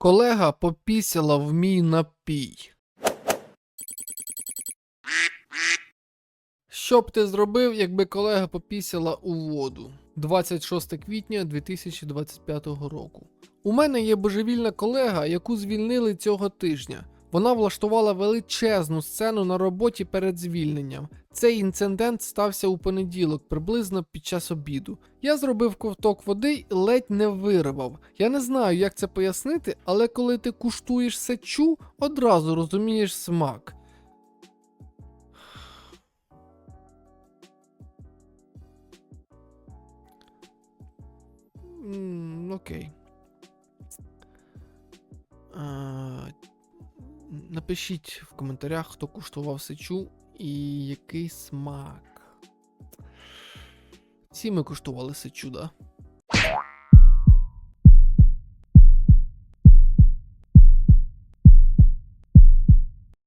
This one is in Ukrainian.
Колега попісяла в мій напій. Що б ти зробив, якби колега попісяла у воду? 26 квітня 2025 року. У мене є божевільна колега, яку звільнили цього тижня. Вона влаштувала величезну сцену на роботі перед звільненням. Цей інцидент стався у понеділок, приблизно під час обіду. Я зробив ковток води і ледь не вирвав. Я не знаю, як це пояснити, але коли ти куштуєш сечу, одразу розумієш смак. Окей. А, Напишіть в коментарях, хто куштував сечу і який смак. Всі ми куштували сечу, да?